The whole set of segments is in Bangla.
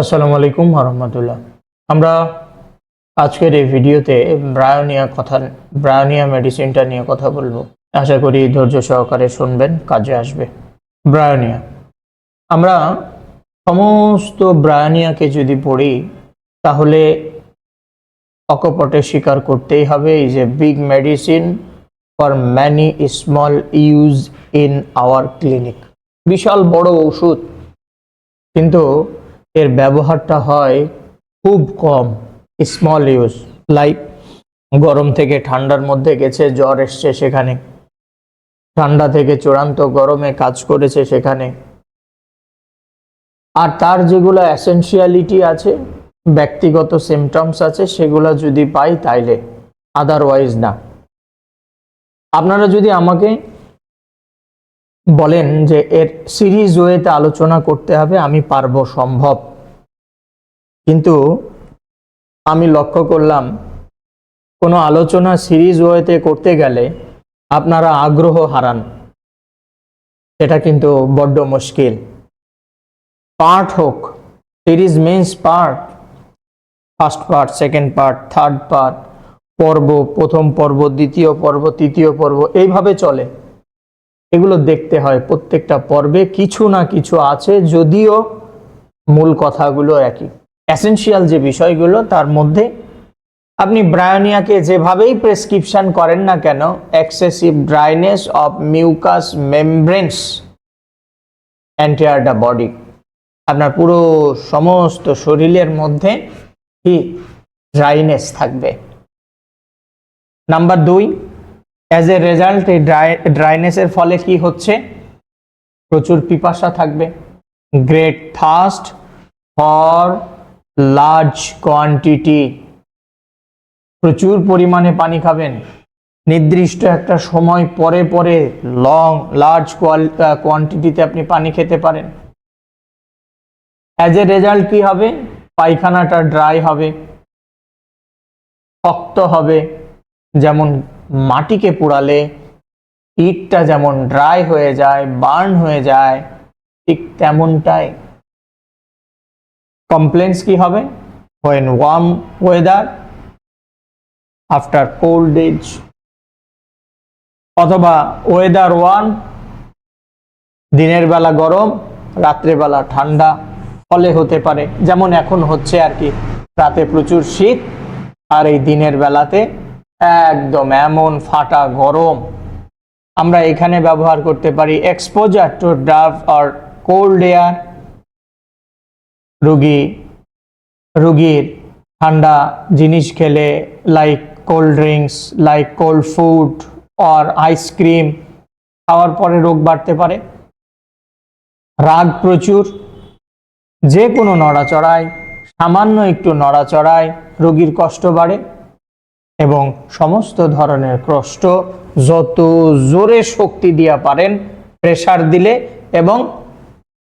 আসসালামু আলাইকুম রহমতুল্লাহ আমরা আজকের এই ভিডিওতে ব্রায়োনিয়া কথা, ব্রায়োনিয়া মেডিসিনটা নিয়ে কথা বলব। আশা করি ধৈর্য সহকারে শুনবেন, কাজে আসবে। ব্রায়োনিয়া। আমরা সমস্ত ব্রায়োনিয়াকে যদি পড়ি, তাহলে অকপটে স্বীকার করতেই হবে is a big medicine for many small use in our clinic বিশাল বড় ওষুধ কিন্তু এর ব্যবহারটা হয় খুব কম স্মল ইউজ লাইক গরম থেকে ঠান্ডার মধ্যে গেছে, জ্বর এসছে সেখানে। ঠান্ডা থেকে চূড়ান্ত গরমে কাজ করেছে সেখানে। আর তার যেগুলো অ্যাসেন্সিয়ালিটি আছে, ব্যক্তিগত সিমটমস আছে, সেগুলো যদি পাই তাইলে আদারওয়াইজ না। আপনারা যদি আমাকে বলেন যে এর সিরিজ ওয়েতে আলোচনা করতে হবে, আমি পারব সম্ভব। কিন্তু আমি লক্ষ্য করলাম, কোনো আলোচনা সিরিজ ওয়েতে করতে গেলে আপনারা আগ্রহ হারান। এটা কিন্তু বড্ড মুশকিল। পার্ট হোক, series means part, first part, second part, third part, পর্ব, প্রথম পর্ব, দ্বিতীয় পর্ব, তৃতীয় পর্ব, এইভাবে চলে। এগুলো দেখতে হয় প্রত্যেকটা পর্বে, কিছু না কিছু আছে, যদিও মূল কথাগুলো একই। অ্যাসেনশিয়াল যে বিষয়গুলো, তার মধ্যে আপনি ব্রায়োনিয়াকে যেভাবেই প্রেসক্রিপশন করেন না কেন excessive dryness of mucous membranes entire the body আপনার পুরো সমস্ত শরীরের মধ্যে কি? ড্রাইনেস থাকবে। নাম্বার দুই অ্যাজ এ রেজাল্ট এই ড্রাই ড্রাইনেসের ফলে কি হচ্ছে? প্রচুর পিপাসা থাকবে। Great thirst for large quantity প্রচুর পরিমাণে পানি খাবেন। নির্দিষ্ট একটা সময় পরে পরে লং লার্জ কোয়ান্টিটিতে আপনি পানি খেতে পারেন। অ্যাজ এ রেজাল্ট কি হবে? পায়খানাটা ড্রাই হবে, শক্ত হবে, যেমন মাটিকে পোড়ালে ইটটা যেমন ড্রাই হয়ে যায় বার্ন হয়ে যায়, ঠিক তেমনটাই। কমপ্লেন্স কি হবে? When warm weather after cold age অথবা ওয়েদার ওয়ান দিনের বেলা গরম রাত্রেবেলা ঠান্ডা, ফলে হতে পারে। যেমন এখন হচ্ছে আর কি, রাতে প্রচুর শীত, আর এই দিনের বেলাতে একদম এমন ফাটা গরম। আমরা এখানে ব্যবহার করতে পারি এক্সপোজার টু ডাভ আর কোল্ড এয়ার রুগী, রুগীর ঠান্ডা জিনিস খেলে like cold drinks like cold food or ice cream খাওয়ার পরে রোগ বাড়তে পারে। রাগ প্রচুর। যে কোনো নড়াচড়ায়, সামান্য একটু নড়াচড়ায় রোগীর কষ্ট বাড়ে এবং সমস্ত ধরনের কষ্ট যত জোরে শক্তি দিয়া পারেন প্রেসার দিলে এবং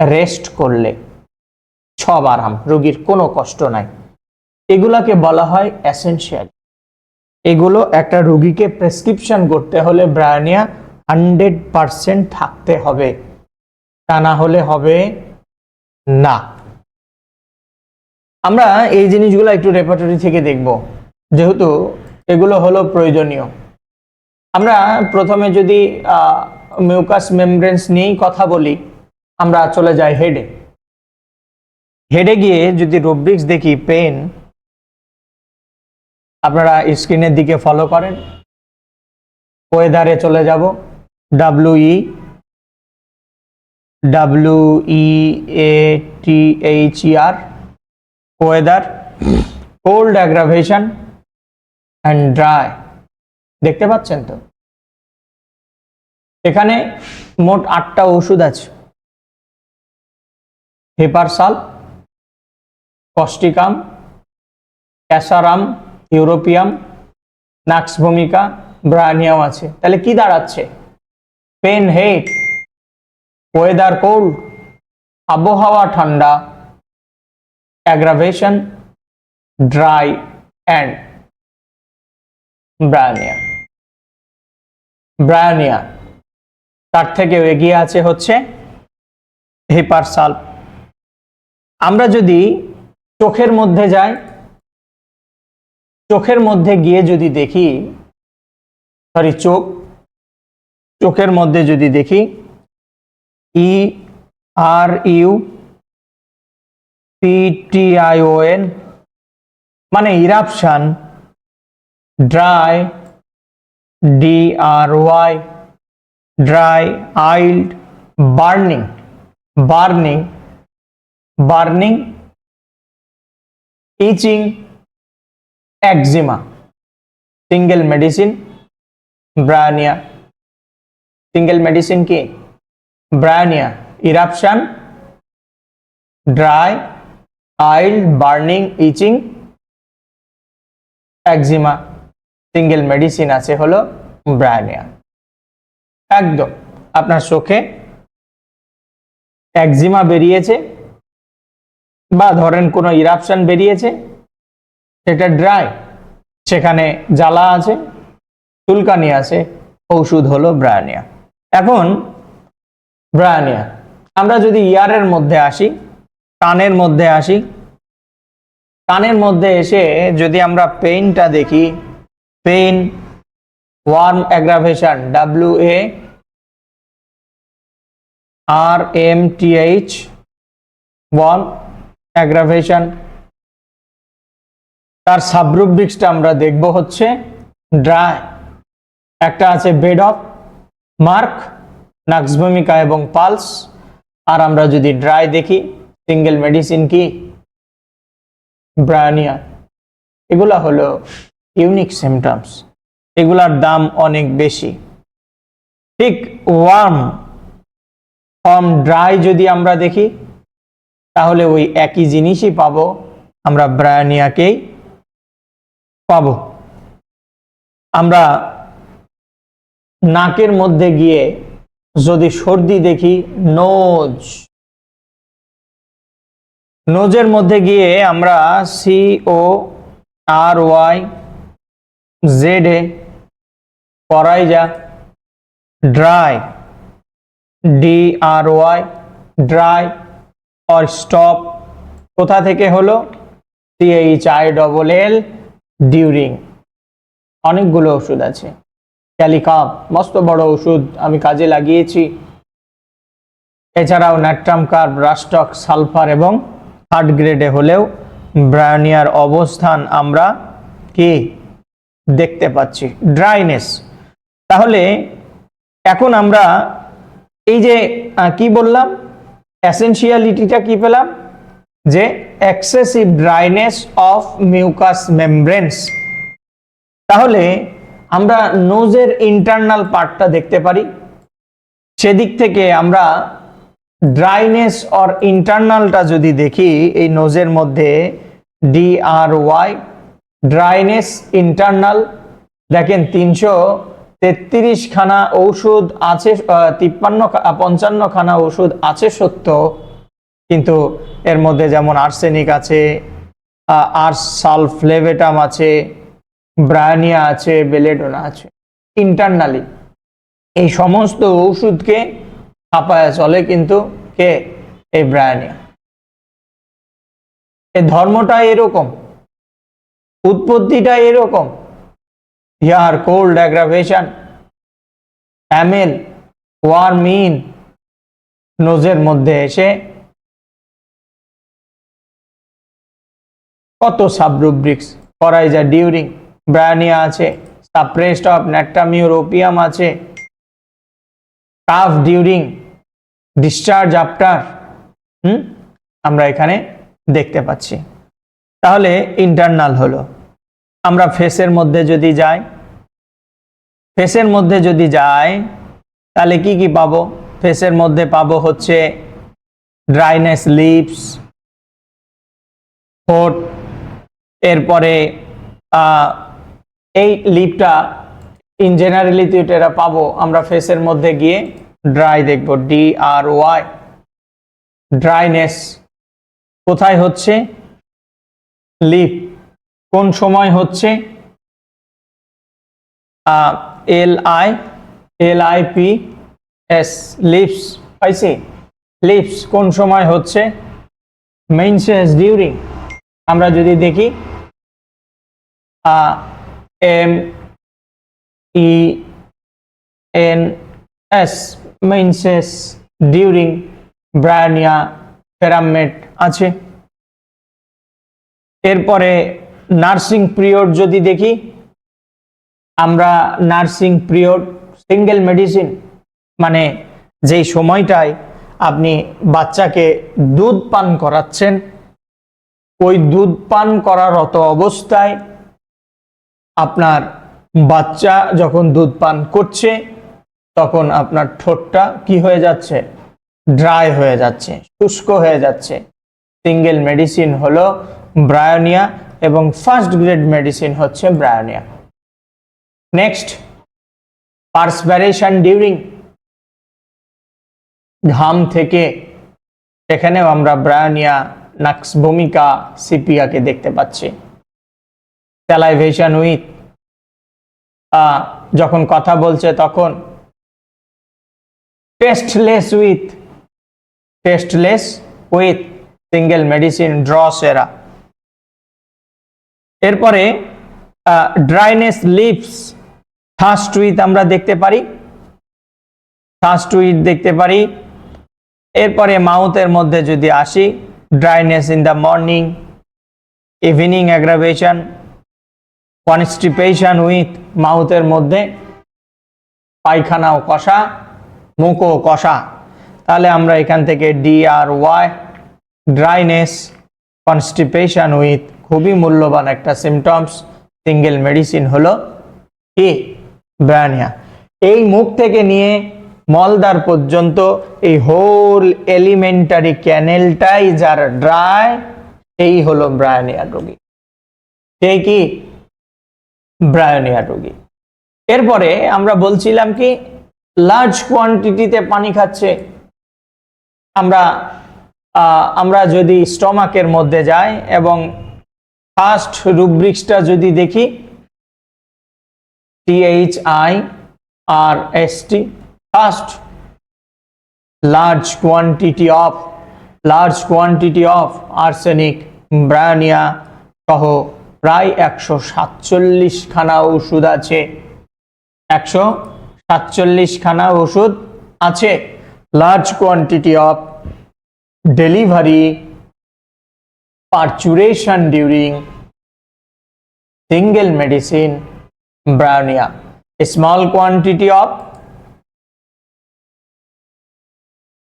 রেস্ট করলে। সব আরাম, রোগীর কোনো কষ্ট নাই। এগুলাকে বলা হয় অ্যাসেনশিয়াল এগুলো একটা রুগীকে প্রেসক্রিপশন করতে হলে ব্রায়ানিয়া হান্ড্রেড পারসেন্ট থাকতে হবে। তা না হলে হবে না। আমরা এই জিনিসগুলো একটু রেপার্টরি থেকে দেখব। যেহেতু এগুলো হলো প্রয়োজনীয়। আমরা প্রথমে যদি মিউকাস মেমব্রেন্স নিয়েই কথা বলি, আমরা চলে যাই হেডে হেডে গিয়ে যদি রুব্রিক্স দেখি পেন, আপনারা স্ক্রিনের দিকে ফলো করেন। ওয়েদারে চলে যাব। W E W E A T H R weather cold aggravation and dry দেখতে পাচ্ছেন তো? এখানে মোট আটটা ওষুধ আছে। হেপারসাল কস্টিকাম ক্যাসারাম, ইউরোপিয়াম নাক্স ভূমিকা ব্রানিয়াও আছে। তাহলে কি দাঁড়াচ্ছে? পেন হেড, ওয়েদার কোল্ড, আবহাওয়া ঠান্ডা, aggravation, dry and bryonia bryonia তার থেকেও এগিয়ে আছে হচ্ছে হেপারসাল। আমরা যদি চোখের মধ্যে যাই, চোখের মধ্যে গিয়ে যদি দেখি সরি চোখ, চোখের মধ্যে যদি দেখি ই R U P T I O N মানে eruption, dry D R Y dry, oiled, burning burning burning itching eczema single medicine bryonia single medicine কি? Bryonia eruption dry oiled burning itching eczema. Single medicine আছে হলো ব্রায়ানিয়া একদম, আপনার চোখে একজিমা বেরিয়েছে। বা ধরেন কোনো ইরাপশন বেরিয়েছে, সেটা ড্রাই সেখানে জ্বালা আছে, চুলকানি আছে ঔষধ হলো ব্রায়ানিয়া। এখন ব্রায়ানিয়া, আমরা যদি ইয়ারের মধ্যে আসি, কানের মধ্যে আসি, কানের মধ্যে এসে যদি আমরা পেইনটা দেখি pain warm aggravation W A R M T H warm aggravation তার সাবরুব্রিক্সটা আমরা দেখব হচ্ছে ড্রাই একটা আছে বেড অফ মার্ক নাক্সভূমিকা এবং পালস আর আমরা যদি ড্রাই দেখি সিঙ্গেল মেডিসিন কি? ব্রায়ানিয়া এগুলা হলো ইউনিক সিমটমস এগুলার দাম অনেক বেশি। ঠিক ওয়ার্ম ফর্ম ড্রাই যদি আমরা দেখি তাহলে ওই একই জিনিসই পাবো। আমরা ব্রায়ানিয়াকেই পাবো। আমরা নাকের মধ্যে গিয়ে যদি সর্দি দেখি, নোজ। নোজের মধ্যে গিয়ে আমরা C O R Y Z A করাই যা। Dry. D R Y dry. Or stop কোথা থেকে হলো? C H I double L during অনেকগুলো ওষুধ আছে। ক্যালিকাপ মস্ত বড় ওষুধ আমি কাজে লাগিয়েছি। এছাড়াও natrum carb rhus tox sulphur এবং থার্ড গ্রেডে হলেও ব্রায়ানিয়ার অবস্থান আমরা কি? দেখতে পাচ্ছি। ড্রাইনেস তাহলে এখন আমরা এই যে কি বললাম? অ্যাসেন্সিয়ালিটিটা কি পেলাম? যে excessive dryness of mucous membranes তাহলে আমরা নোজের ইন্টারনাল পার্টটা দেখতে পারি। সেদিক থেকে আমরা ড্রাইনেস অর ইন্টারনালটা যদি দেখি, এই নোজের মধ্যে D R Y dryness internal দেখেন তিনশো তেত্রিশ খানা ঔষধ আছে তিপ্পান্ন পঞ্চান্ন খানা ওষুধ আছে সত্য, কিন্তু এর মধ্যে যেমন আর্সেনিক আছে আর সালফ্লেভেটাম আছে, ব্রায়ানিয়া আছে, বেলেডোনা আছে, ইন্টারনালি এই সমস্ত ওষুধকে ছাপায় চলে কিন্তু কে? এই ব্রায়ানিয়া। এই ধর্মটা এরকম উৎপত্তিটা এরকম here cold aggravation amel warming নোজের মধ্যে এসে কত সাবরুব্রিক্স করাই যা ডিউরিং ব্রায়ানিয়া আছে সাপ্রেস্ট অফ ন্যাট্রামিউরোপিয়াম আছে cough during discharge after hmm? আমরা এখানে দেখতে পাচ্ছি। তাহলে ইন্টারনাল হলো। আমরা ফেসের মধ্যে যদি যাই, ফেসের মধ্যে যদি যাই, তাহলে কি কি পাবো? ফেসের মধ্যে পাবো হচ্ছে ড্রাইনেস লিপস ঠোঁট, এরপরে এই লিপটা ইন জেনারেলিতে এটা পাবো। আমরা ফেসের মধ্যে গিয়ে ড্রাই দেখব। ডি আর ওয়াই ড্রাইনেস কোথায় হচ্ছে? লিপ কোন সময় হচ্ছে? L I L I P S lips পাইছি? লিপস কোন সময় হচ্ছে? মেইনসেন্স ডিউরিং আমরা যদি দেখি M E N S menses during bryonia প্যারামেট আছে। এরপরে নার্সিং পিরিয়ড যদি দেখি, আমরা নার্সিং পিরিয়ড, সিঙ্গেল মেডিসিন মানে যেই সময়টায় আপনি বাচ্চাকে দুধ পান করাচ্ছেন, ওই দুধ পান করারত অবস্থায় আপনার বাচ্চা যখন দুধ পান করছে, তখন আপনার ঠোঁটটা কি হয়ে যাচ্ছে? ড্রাই হয়ে যাচ্ছে, শুষ্ক হয়ে যাচ্ছে। সিঙ্গেল মেডিসিন হলো ব্রায়োনিয়া এবং ফার্স্ট গ্রেড মেডিসিন হচ্ছে ব্রায়োনিয়া নেক্সট পার্সপারেশন ডিউরিং ঘাম থেকে এখানেও আমরা ব্রায়োনিয়া নাক্স ভূমিকা, সিপিয়াকে দেখতে পাচ্ছি। স্যালাইভেশন উইথ যখন কথা বলছে তখন tasteless with tasteless with single medicine drosera এরপরে ড্রাইনেস লিপস ফার্স্ট উইথ আমরা দেখতে পারি। ফার্স্ট উইথ দেখতে পারি। এরপরে মাউথের মধ্যে যদি আসি dryness in the morning evening aggravation constipation with মাউথের মধ্যে পায়খানাও কষা মুখও কষা। তাহলে আমরা এখান থেকে D R Y dryness constipation with খুবই মূল্যবান একটা সিমটমস সিঙ্গেল মেডিসিন হলো কি? ব্রানিয়া। এই মুখ থেকে নিয়ে মলদার পর্যন্ত এই হোল এলিমেন্টারি ক্যানেলটাই যার ড্রাই এই হলো ব্রায়ানিয়া রোগী। সেই কি? ব্রায়োনিয়া রোগী। এরপরে আমরা বলছিলাম কি লার্জ কোয়ান্টিটিতে পানি খাচ্ছে। আমরা আমরা যদি স্টমাকের মধ্যে যাই এবং ফার্স্ট রুব্রিক্সটা যদি দেখি T H I R S T thirst large quantity of large quantity of arsenic bryonia সহ প্রায় একশো সাতচল্লিশ খানা ওষুধ আছে। একশো সাতচল্লিশ খানা ওষুধ আছে। Large quantity of delivery parturition during single medicine bryonia small quantity of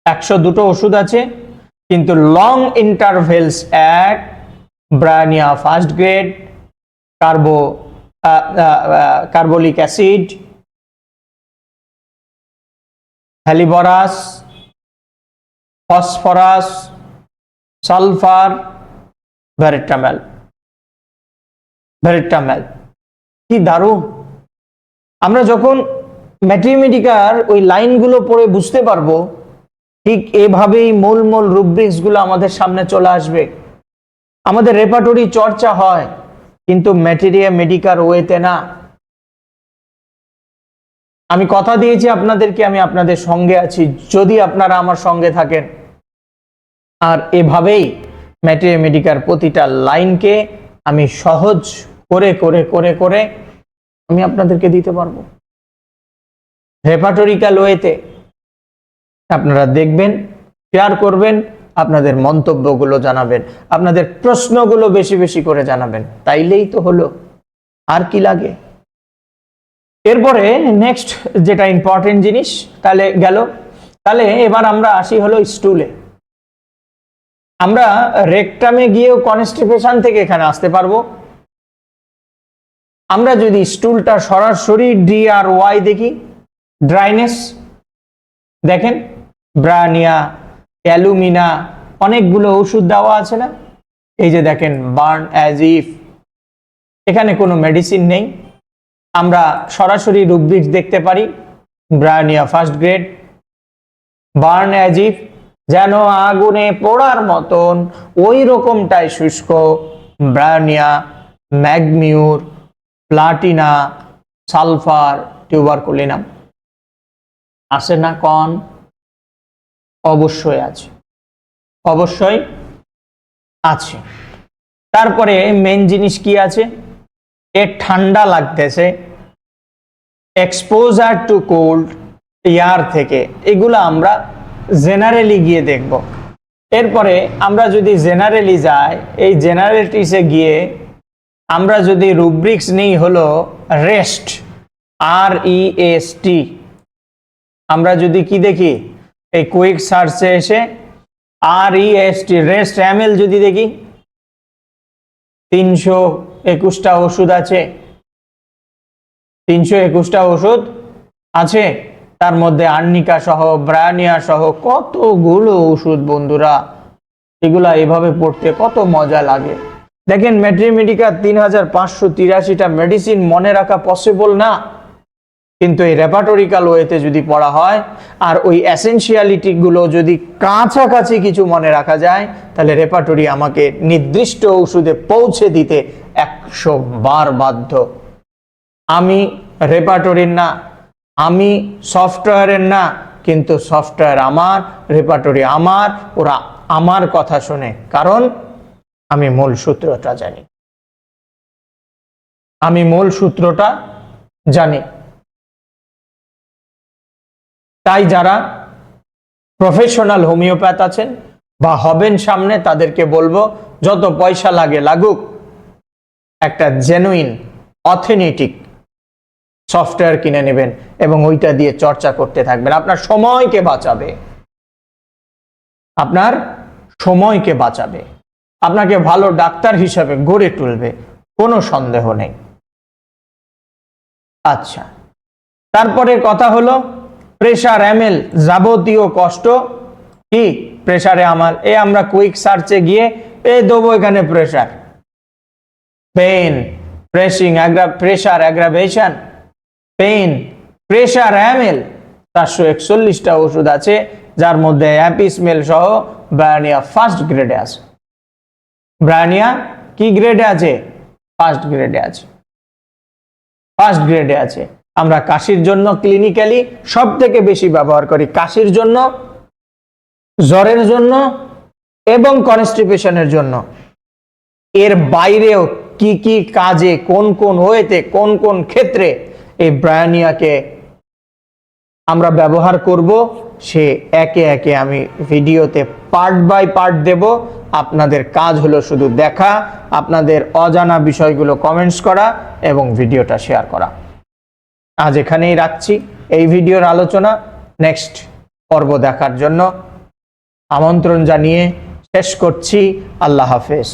একশো দুটো ওষুধ আছে, কিন্তু long intervals at bryonia first grade carbo carbolic acid helleborus phosphorus sulphur veratrum veratrum কি দারুণ। আমরা যখন ম্যাথমেটিকার ওই লাইনগুলো পড়ে বুঝতে পারব, ঠিক এভাবেই মূল মূল রুব্রিক্সগুলো আমাদের সামনে চলে আসবে। আমাদের রেপাটরি চর্চা হয়, কিন্তু ম্যাটেরিয়া মেডিকার ওয়েতে না। আমি কথা দিয়েছি আপনাদেরকে, আমি আপনাদের সঙ্গে আছি, যদি আপনারা আমার সঙ্গে থাকেন। আর এভাবেই ম্যাটেরিয়া মেডিকার প্রতিটা লাইনকে আমি সহজ করে করে করে করে আমি আপনাদেরকে দিতে পারব। রেপাটরিক্যাল ওয়েতে আপনারা দেখবেন শেয়ার করবেন, আপনাদের মন্তব্যগুলো জানাবেন, আপনাদের প্রশ্নগুলো বেশি বেশি করে জানাবেন। তাইলেই তো হলো। আর কি লাগে? এরপরে নেক্সট যেটা ইম্পর্টেন্ট জিনিস, তাহলে গেল। তাহলে এবার আমরা আসি হলো স্টুলে আমরা রেকটামে গিয়েও কনস্টিপেশন থেকে এখানে আসতে পারব। আমরা যদি স্টুলটা সরাসরি ডি আর ওয়াই দেখি ড্রাইনেস দেখেন, ব্রানিয়া, অ্যালুমিনা, অনেকগুলো ওষুধ দেওয়া আছে না? এই যে দেখেন বার্ন অ্যাজ ইফ এখানে কোনো মেডিসিন নেই। আমরা সরাসরি রুব্রিক্স দেখতে পারি bryonia first grade burn as if যেন আগুনে পোড়ার মতন ওই রকমটাই শুষ্ক। Bryonia mag mur, platina, sulphur, tuberculinum. আছে না কন অবশ্যই আছে। অবশ্যই আছে। তারপরে মেন জিনিস কি আছে? এ ঠান্ডা লাগতেছে। এক্সপোজার টু কোল্ড এয়ার থেকে। এগুলো আমরা জেনারেলি গিয়ে দেখব। এরপরে আমরা যদি জেনারেলি যাই, এই জেনারেলিটিসে গিয়ে আমরা যদি রুব্রিক্স নেই হলো রেস্ট আর ই এস টি আমরা যদি কি দেখি, এই কুইক সার্চে এসে R E S T rest M যদি দেখি, তিনশো একুশটা ওষুধ আছে। তিনশো একুশটা ওষুধ আছে। তার মধ্যে আর্নিকা সহ, ব্রায়ানিয়া সহ কতগুলো ওষুধ বন্ধুরা? এগুলা এভাবে পড়তে কত মজা লাগে। দেখেন, মেট্রিমেডিকা তিন হাজার পাঁচশো তিরাশিটা মেডিসিন মনে রাখা পসিবল না। কিন্তু এই রেপাটোরিক্যাল ওয়েতে যদি পড়া হয়, আর ওই অ্যাসেন্সিয়ালিটি গুলো যদি কাছাকাছি কিছু মনে রাখা যায়, তাহলে রেপাটরি আমাকে নির্দিষ্ট ওষুধে পৌঁছে দিতে একশো বার বাধ্য। আমি রেপাটরির না আমি সফটওয়্যারের না, কিন্তু সফটওয়্যার আমার রেপাটরি আমার, ওরা আমার কথা শুনে। কারণ আমি মূল সূত্রটা জানি। আমি মূল সূত্রটা জানি। তাই যারা প্রফেশনাল হোমিওপ্যাথ আছেন বা হবেন সামনে, তাদেরকে বলব, যত পয়সা লাগে লাগুক, একটা জেনুইন অথেনেটিক সফটওয়্যার কিনে নেবেন এবং ওইটা দিয়ে চর্চা করতে থাকবেন। আপনার সময়কে বাঁচাবে। আপনার সময়কে বাঁচাবে। আপনাকে ভালো ডাক্তার হিসাবে গড়ে তুলবে। কোনো সন্দেহ নেই। আচ্ছা। তারপরে কথা হলো প্রেশার এমএল যাবতীয় কষ্ট। কি প্রেশারে আমার? এ আমরা কুইক সার্চে গিয়ে এ দেবো এখানে pressure pain pressing pressure aggravation. Pain pressure ML চারশো একচল্লিশটা ওষুধ আছে, যার মধ্যে অ্যাপিসমেল সহ ব্রায়ানিয়া ফার্স্ট গ্রেডে আছে। ব্রায়ানিয়া কি গ্রেডে আছে? ফার্স্ট গ্রেডে আছে। ফার্স্ট গ্রেডে আছে। আমরা কাশির জন্য ক্লিনিক্যালি সব থেকে বেশি ব্যবহার করি কাশির জন্য, জ্বরের জন্য এবং কনস্টিপেশনের জন্য। এর বাইরেও কি কি কাজে, কোন কোন ওয়েতে, কোন কোন ক্ষেত্রে এই ব্রায়ানিয়াকে আমরা ব্যবহার করব, সে একে একে আমি ভিডিওতে পার্ট বাই পার্ট দেব। আপনাদের কাজ হলো শুধু দেখা, আপনাদের অজানা বিষয়গুলো কমেন্টস করা এবং ভিডিওটা শেয়ার করা। আজ এখানেই রাখছি। এই ভিডিওর আলোচনা নেক্সট পর্ব দেখার জন্য আমন্ত্রণ জানিয়ে শেষ করছি। আল্লাহ হাফেজ।